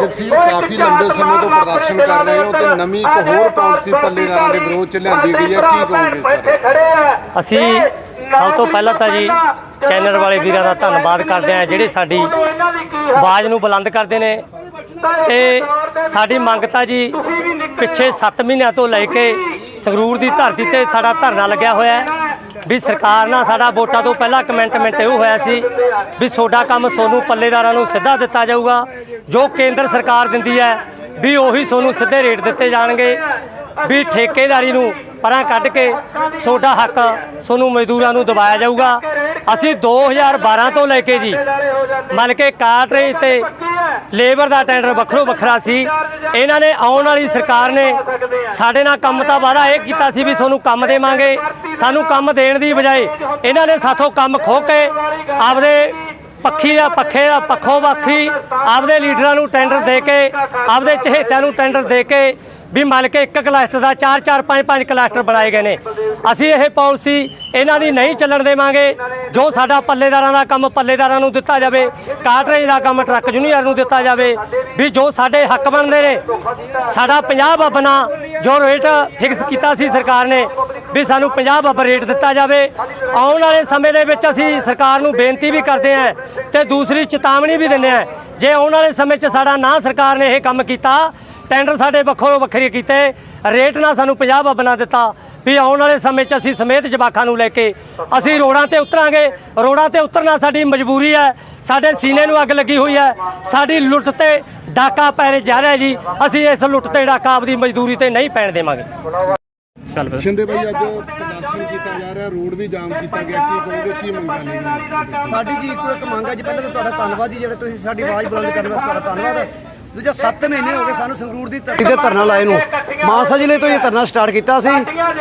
ਜਗਸੀਰ ਕਾਫੀ ਲੰਬੇ ਸਮੇਂ ਤੋਂ ਪ੍ਰਦਰਸ਼ਨ ਕਰ ਰਹੇ ਹੋ ਤੇ ਨਵੀਂ ਇੱਕ ਹੋਰ ਪਾਲਿਸੀ ਪੱਲੇਦਾਰਾਂ ਦੇ ਵਿਰੋਧ ਚ ਲਿਆਂਦੀ ਗਈ ਹੈ। ਕੀ ਕਹੋਗੇ ਸਰ? ਅਸੀਂ ਸਭ ਤੋਂ ਪਹਿਲਾਂ ਤਾਂ ਜੀ ਚੈਨਲ ਵਾਲੇ ਵੀਰਾਂ ਦਾ ਧੰਨਵਾਦ ਕਰਦੇ ਹਾਂ ਜਿਹੜੇ ਸਾਡੀ ਆਵਾਜ਼ ਨੂੰ ਬੁਲੰਦ ਕਰਦੇ ਨੇ। ਤੇ ਸਾਡੀ ਮੰਗ ਤਾਂ ਜੀ ਪਿੱਛੇ 7 ਮਹੀਨਿਆਂ ਤੋਂ ਲੈ ਕੇ ਸੰਗਰੂਰ ਦੀ ਧਰਤੀ ਤੇ ਸਾਡਾ ਧਰਨਾ ਲੱਗਿਆ ਹੋਇਆ ਹੈ। ਵੀ ਸਰਕਾਰ ਨਾਲ ਸਾਡਾ ਵੋਟਾਂ ਤੋਂ ਪਹਿਲਾਂ ਕਮੈਂਟਮੈਂਟ ਇਹ ਹੋਇਆ ਸੀ ਵੀ ਤੁਹਾਡਾ ਕੰਮ ਸੋਨੂੰ ਪੱਲੇਦਾਰਾਂ ਨੂੰ ਸਿੱਧਾ ਦਿੱਤਾ ਜਾਊਗਾ। ਜੋ ਕੇਂਦਰ ਸਰਕਾਰ ਦਿੰਦੀ ਹੈ ਵੀ ਉਹੀ ਸੋਨੂੰ ਸਿੱਧੇ ਰੇਟ ਦਿੱਤੇ ਜਾਣਗੇ। ਵੀ ਠੇਕੇਦਾਰੀ ਨੂੰ ਪਰਾਂ ਕੱਢ ਕੇ ਸੋਡਾ ਹੱਕ ਸੋਨੂੰ ਮਜ਼ਦੂਰਾਂ ਨੂੰ ਦਬਾਇਆ ਜਾਊਗਾ। ਅਸੀਂ 2012 ਤੋਂ ਲੈ ਕੇ ਜੀ, ਮਤਲਬ ਕਿ ਕਾਟ ਤੇ ਲੇਬਰ ਦਾ ਟੈਂਡਰ ਵੱਖਰੋ ਵੱਖਰਾ ਸੀ। ਇਹਨਾਂ ਨੇ ਆਉਣ ਵਾਲੀ ਸਰਕਾਰ ਨੇ ਸਾਡੇ ਨਾਲ ਕੰਮ ਤਾਂ ਵਾਦਾ ਇਹ ਕੀਤਾ ਸੀ ਵੀ ਤੁਹਾਨੂੰ ਕੰਮ ਦੇਵਾਂਗੇ। ਸਾਨੂੰ ਕੰਮ ਦੇਣ ਦੀ ਬਜਾਏ ਇਹਨਾਂ ਨੇ ਸਾਥੋਂ ਕੰਮ ਖੋ ਕੇ ਆਪਦੇ ਪੱਖੀ ਦਾ ਪੱਖੇ ਦਾ ਪੱਖੋ ਵੱਖੀ ਆਪਦੇ ਲੀਡਰਾਂ ਨੂੰ ਟੈਂਡਰ ਦੇ ਕੇ, ਆਪਦੇ ਚਹੇਤਿਆਂ ਨੂੰ ਟੈਂਡਰ ਦੇ ਕੇ ਵੀ ਮੰਨ ਕੇ ਇੱਕ ਕਲਸਟਰ ਦਾ 4 4 5 5 ਕਲਸਟਰ ਬਣਾਏ ਗਏ ਨੇ। ਅਸੀਂ ਇਹ ਪਾਲਿਸੀ ਇਹਨਾਂ ਦੀ ਨਹੀਂ ਚੱਲਣ ਦੇਵਾਂਗੇ, ਜੋ ਸਾਡਾ ਪੱਲੇਦਾਰਾਂ ਦਾ ਕੰਮ ਪੱਲੇਦਾਰਾਂ ਨੂੰ ਦਿੱਤਾ ਜਾਵੇ, ਕਾਟਰੇਜ ਦਾ ਕੰਮ ਟਰੱਕ ਜੂਨੀਅਰ ਨੂੰ ਦਿੱਤਾ ਜਾਵੇ, ਵੀ ਜੋ ਸਾਡੇ ਹੱਕ ਬਣਦੇ ਨੇ, ਸਾਡਾ 50 ਬੱਬਨਾ ਜੋ ਰੇਟ ਫਿਕਸ ਕੀਤਾ ਸੀ ਸਰਕਾਰ ਨੇ, ਵੀ ਸਾਨੂੰ 50 ਬੱਬ ਰੇਟ ਦਿੱਤਾ ਜਾਵੇ। ਆਉਣ ਵਾਲੇ ਸਮੇਂ ਦੇ ਵਿੱਚ ਅਸੀਂ ਸਰਕਾਰ ਨੂੰ ਬੇਨਤੀ ਵੀ ਕਰਦੇ ਹਾਂ ਤੇ ਦੂਸਰੀ ਚੇਤਾਵਨੀ ਵੀ ਦਿੰਦੇ ਹਾਂ, ਜੇ ਆਉਣ ਵਾਲੇ ਸਮੇਂ 'ਚ ਸਾਡਾ ਨਾ ਸਰਕਾਰ ਨੇ ਇਹ ਕੰਮ ਕੀਤਾ ਟੈਂਡਰ ਸਾਡੇ ਵੱਖੋ ਵੱਖਰੇ ਕੀਤੇ ਰੇਟ ਨਾਲ ਸਾਨੂੰ 50 ਬੱਬਨਾ ਦਿੱਤਾ ਵੀ ਆਉਣ ਵਾਲੇ ਸਮੇਂ 'ਚ ਅਸੀਂ ਸਮੇਤ ਜਵਾਕਾਂ ਨੂੰ ਲੈ ਕੇ ਅਸੀਂ ਰੋਡਾਂ ਤੇ ਉਤਰਾਂਗੇ। ਰੋਡਾਂ ਤੇ ਉਤਰਨਾ ਸਾਡੀ ਮਜਬੂਰੀ ਹੈ ਸਾਡੇ ਸੀਨੇ ਨੂੰ ਅੱਗ ਲੱਗੀ ਹੋਈ ਹੈ ਸਾਡੀ ਲੁੱਟ ਤੇ ਡਾਕਾ ਪੈ ਜਾ ਰਿਹਾ ਜੀ ਅਸੀਂ ਇਸ ਲੁੱਟ ਤੇ ਡਾਕਾ ਆਪਦੀ ਮਜ਼ਦੂਰੀ ਤੇ ਨਹੀਂ ਪੈਣ ਦੇਵਾਂਗੇ। ਸ਼ਿੰਦੇ ਭਾਈ ਅੱਜ ਪ੍ਰਦਰਸ਼ਨ ਕੀਤਾ ਜਾ ਰਿਹਾ ਰੋਡ ਵੀ ਜਾਮ ਕੀਤਾ ਗਿਆ ਕੀ ਕਹੋਗੇ ਕੀ ਮੰਗਾਂ ਨੇ ਸਾਡੀ ਜੀ ਇੱਕੋ ਇੱਕ ਮੰਗ ਹੈ ਜੀ ਪਹਿਲਾਂ ਤਾਂ ਤੁਹਾਡਾ ਧੰਨਵਾਦ ਜੀ ਜਿਹੜੇ ਤੁਸੀਂ ਸਾਡੀ ਆਵਾਜ਼ ਬੁਲੰਦ ਕਰਨ ਦਾ ਤੁਹਾਡਾ ਧੰਨਵਾਦ। ਦੂਜਾ 7 ਮਹੀਨੇ ਹੋ ਗਏ ਸਾਨੂੰ ਸੰਗਰੂਰ ਦੀ ਧਰਤੀ ਤੇ ਧਰਨਾ ਲਾਏ ਨੂੰ। ਮਾਨਸਾ ਜ਼ਿਲ੍ਹੇ ਤੋਂ ਇਹ ਧਰਨਾ ਸਟਾਰਟ ਕੀਤਾ ਸੀ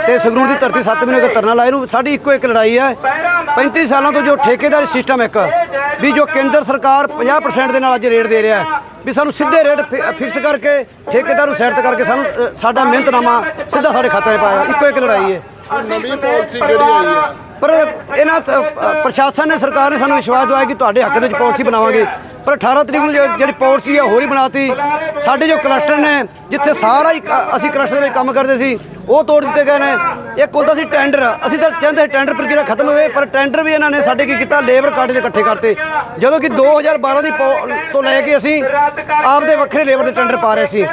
ਤੇ ਸੰਗਰੂਰ ਦੀ ਧਰਤੀ 7 ਮਹੀਨੇ ਹੋ ਗਏ ਧਰਨਾ ਲਾਏ ਨੂੰ। ਸਾਡੀ ਇੱਕੋ ਇੱਕ ਲੜਾਈ ਹੈ। 35 ਸਾਲਾਂ ਤੋਂ ਜੋ ਠੇਕੇਦਾਰੀ ਸਿਸਟਮ ਇੱਕ, ਵੀ ਜੋ ਕੇਂਦਰ ਸਰਕਾਰ 50% ਦੇ ਨਾਲ ਅੱਜ ਰੇਟ ਦੇ ਰਿਹਾ ਹੈ। ਵੀ ਸਾਨੂੰ ਸਿੱਧੇ ਰੇਟ ਫਿ- ਫਿਕਸ ਕਰਕੇ, ਠੇਕੇਦਾਰ ਨੂੰ ਸਾਈਡ ਕਰਕੇ ਸਾਨੂੰ ਸਾਡਾ ਮਿਹਨਤਨਾਮਾ ਸਿੱਧਾ ਸਾਡੇ ਖਾਤੇ 'ਚ ਪਾਇਆ। ਇੱਕੋ ਇੱਕ ਲੜਾਈ ਹੈ। ਨਵੀਂ ਪਾਲਿਸੀ ਕਿਹੜੀ ਆਈ ਹੈ ਪਰ ਇਹਨਾਂ ਪ੍ਰਸ਼ਾਸਨ ਨੇ, ਸਰਕਾਰ ਨੇ ਸਾਨੂੰ ਵਿਸ਼ਵਾਸ ਦਿਵਾਇਆ ਕਿ ਤੁਹਾਡੇ ਹੱਕ ਦੇ ਵਿੱਚ ਪਾਲਿਸੀ ਬਣਾਵਾਂਗੇ। ਪਰ 18 ਤਰੀਕ ਨੂੰ ਜਿਹੜੀ ਜਿਹੜੀ ਪਾਲਿਸੀ ਹੈ ਹੋਰ ਹੀ ਬਣਾਤੀ। ਸਾਡੇ ਜੋ ਕਲਸਟਰ ਨੇ, ਜਿੱਥੇ ਸਾਰਾ ਹੀ ਕ- ਅਸੀਂ ਕਲਸਟਰ ਦੇ ਵਿੱਚ ਕੰਮ ਕਰਦੇ ਸੀ, ਉਹ ਤੋੜ ਦਿੱਤੇ ਗਏ ਨੇ। ਇੱਕ ਹੁੰਦਾ ਸੀ ਟੈਂਡਰ ਅਸੀਂ ਤਾਂ ਚਾਹੁੰਦੇ ਸੀ ਟੈਂਡਰ ਪ੍ਰਕਿਰਿਆ ਖਤਮ ਹੋਵੇ, ਪਰ ਟੈਂਡਰ ਵੀ ਇਹਨਾਂ ਨੇ ਸਾਡੇ ਕੀ ਕੀਤਾ? ਲੇਬਰ ਕਾਰਡ ਦੇ ਇਕੱਠੇ ਕਰਤੇ। ਜਦੋਂ ਕਿ 2012 ਦੀ ਪੋ- ਤੋਂ ਲੈ ਕੇ ਅਸੀਂ ਆਪਦੇ ਵੱਖਰੇ ਲੇਬਰ ਦੇ ਟੈਂਡਰ ਪਾ ਰਹੇ ਸੀ।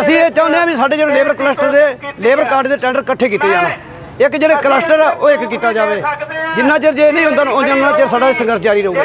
ਅਸੀਂ ਇਹ ਚਾਹੁੰਦੇ ਹਾਂ ਵੀ ਸਾਡੇ ਜਿਹੜੇ ਲੇਬਰ ਕਲਸਟਰ ਦੇ ਲੇਬਰ ਕਾਰਡ ਦੇ ਟੈਂਡਰ ਇਕੱਠੇ ਕੀਤੇ ਜਾਣ। ਇੱਕ ਜਿਹੜੇ ਕਲਸਟਰ ਆ, ਉਹ ਇੱਕ ਕੀਤਾ ਜਾਵੇ। ਜਿੰਨਾ ਚਿਰ ਜੇ ਨਹੀਂ ਹੁੰਦਾ ਉਹਨਾਂ ਚਿਰ ਸਾਡਾ ਸੰਘਰਸ਼ ਜਾਰੀ ਰਹੂਗਾ।